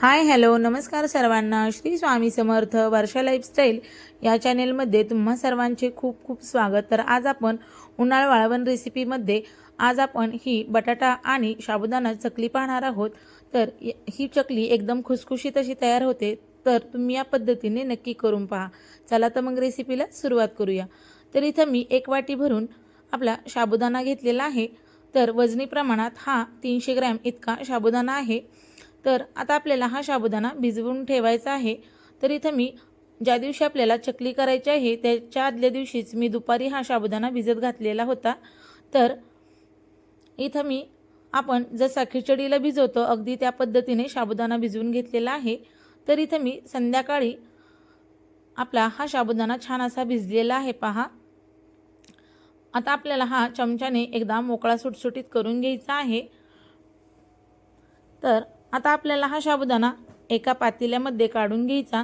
Hi hello नमस्कार सर्वांना. श्री स्वामी समर्थ वर्षा lifestyle या चॅनेलमध्ये तुम्हा सर्वांचे खूप खूप स्वागत. तर आज आपण उन्हाळ वाळवण रेसिपीमध्ये आज आपण ही बटाटा आणि साबुदाणा चकली पाहणार आहोत. तर ही चकली एकदम खुसखुशीत अशी तयार होते तर तुम्ही या पद्धतीने नक्की करून पहा. चला तर मग रेसिपीला सुरुवात करूया. तर इथं मी एक वाटी भरून आपला साबुदाणा घेतलेला आहे. तर वजनी प्रमाणात हा तीनशे ग्रॅम इतका साबुदाणा आहे. तर आता आपल्याला हा साबुदाणा भिजवून ठेवायचा आहे. तर इथं मी ज्या दिवशी आपल्याला चकली करायची आहे त्याच्या आदल्या दिवशीच मी दुपारी हा साबुदाणा भिजत घातलेला होता. तर इथं मी आपण जसा खिचडीला भिजवतो अगदी त्या पद्धतीने साबुदाणा भिजवून घेतलेला आहे. तर इथं मी संध्याकाळी आपला हा साबुदाणा छान असा भिजलेला आहे पहा. आता आपल्याला हा चमच्याने एकदा मोकळा सुटसुटीत करून घ्यायचा आहे. तर आता आपल्याला हा साबुदाणा एका पातेल्यामध्ये काढून घ्यायचा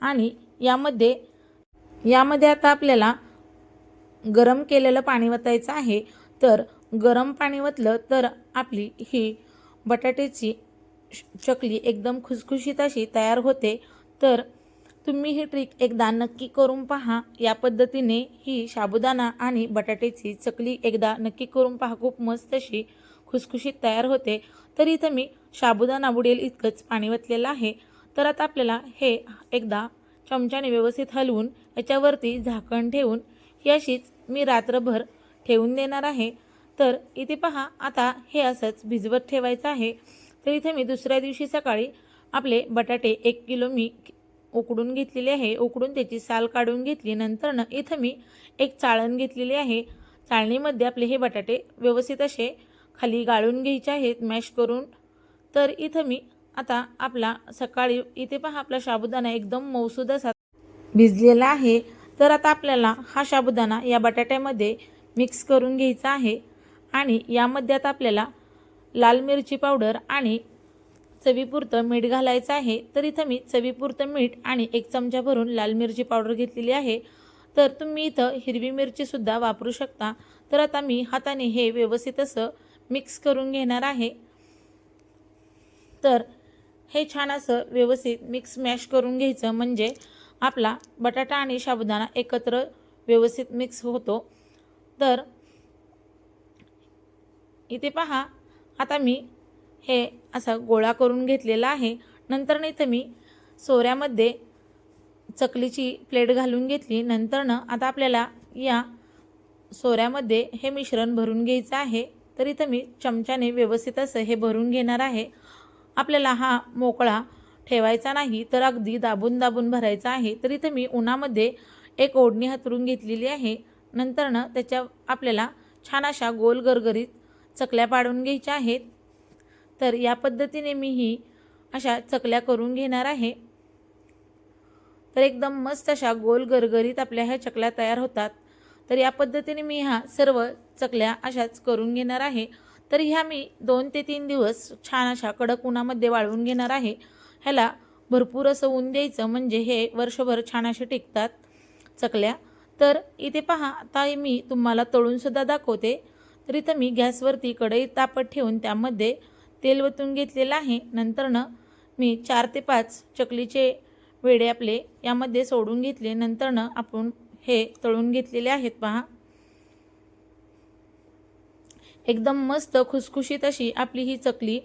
आणि यामध्ये यामध्ये आता आपल्याला गरम केलेलं पाणी वतायचं आहे. तर गरम पाणी वतलं तर आपली ही बटाट्याची श- चकली एकदम खुसखुशीत अशी तयार होते. तर तुम्ही ही ट्रिक एकदा नक्की करून पहा. या पद्धतीने ही साबुदाणा आणि बटाट्याची चकली एकदा नक्की करून पहा. खूप मस्त अशी खुसखुशीत तयार होते तर इथं मी साबुदाणा बुडेल इतकंच पाणी वतलेलं आहे. तर आता आपल्याला हे एकदा चमच्याने व्यवस्थित हलवून याच्यावरती झाकण ठेवून ही अशीच मी रात्रभर ठेवून देणार आहे. तर इथे पहा आता हे असंच भिजवत ठेवायचं आहे. तर इथे मी दुसऱ्या दिवशी सकाळी आपले बटाटे एक किलो मी उकडून घेतलेले आहे. उकडून त्याची साल काढून घेतली नंतरनं इथं मी एक चाळण घेतलेली आहे. चाळणीमध्ये आपले हे बटाटे व्यवस्थित असे खाली गाळून घ्यायचे आहेत मॅश करून. तर इथं मी आता आपला सकाळी इथे पहा आपला साबुदाणा एकदम मौसूद असा भिजलेला आहे. तर आता आपल्याला हा साबुदाणा या बटाट्यामध्ये मिक्स करून घ्यायचा आहे. आणि यामध्ये आता आपल्याला लाल मिरची पावडर आणि चवीपुरतं मीठ घालायचं आहे. तर इथं मी चवीपुरतं मीठ आणि एक चमचा भरून लाल मिरची पावडर घेतलेली आहे. तर तुम्ही इथं हिरवी मिरचीसुद्धा वापरू शकता. तर आता मी हाताने हे व्यवस्थित असं मिक्स करून घेणार आहे. तर हे छान असं व्यवस्थित मिक्स मॅश करून घ्यायचं. म्हणजे आपला बटाटा आणि साबुदाणा एकत्र व्यवस्थित मिक्स होतो. तर इथे पहा आता मी हे असा गोळा करून घेतलेला आहे. नंतर इथं मी सोऱ्यामध्ये चकलीची प्लेट घालून घेतली. नंतरनं आता आपल्याला या सोऱ्यामध्ये हे मिश्रण भरून घ्यायचं आहे. तर इथं मी चमच्याने व्यवस्थित असं हे भरून घेणार आहे. आपल्याला हा मोकळा ठेवायचा नाही तर अगदी दाबून दाबून भरायचा आहे. तर इथं मी उन्हामध्ये एक ओढणी हातरून घेतलेली आहे. नंतरनं त्याच्या आपल्याला छान अशा गोल गरगरीत चकल्या पाडून घ्यायच्या आहेत. तर या पद्धतीने मी ही अशा चकल्या करून घेणार आहे. तर एकदम मस्त अशा गोल गरगरीत आपल्या ह्या चकल्या तयार होतात. तर या पद्धतीने मी ह्या सर्व चकल्या अशाच करून घेणार आहे. तर ह्या मी दोन ते तीन दिवस छान अशा कडक उन्हामध्ये वाळवून घेणार आहे. ह्याला भरपूर असं ऊन द्यायचं म्हणजे हे वर्षभर छान असे टिकतात चकल्या. तर इथे पहा आता मी तुम्हाला तळूनसुद्धा दाखवते. तर इथं मी गॅसवरती कढई तापत ठेवून त्यामध्ये तेल वतून घेतलेलं आहे. नंतरनं मी चार ते पाच चकलीचे वेडे आपले यामध्ये सोडून घेतले. नंतरनं आपण हे तळून घेतलेले आहेत पहा. एकदम मस्त खुसखुशीत अशी आपली ही चकली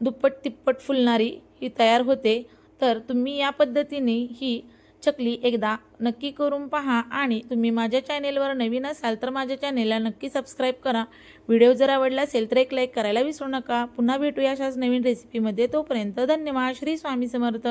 दुप्पट तिप्पट फुलणारी ही तयार होते. तर तुम्ही या पद्धतीने ही चकली एकदा नक्की करून पहा आणि तुम्ही माझ्या चॅनेलवर नवीन असाल तर माझ्या चॅनेलला नक्की सबस्क्राईब करा. व्हिडिओ जर आवडला असेल तर एक लाईक करायला विसरू नका. पुन्हा भेटूया अशाच नवीन रेसिपीमध्ये तोपर्यंत धन्यवाद. श्री स्वामी समर्थ.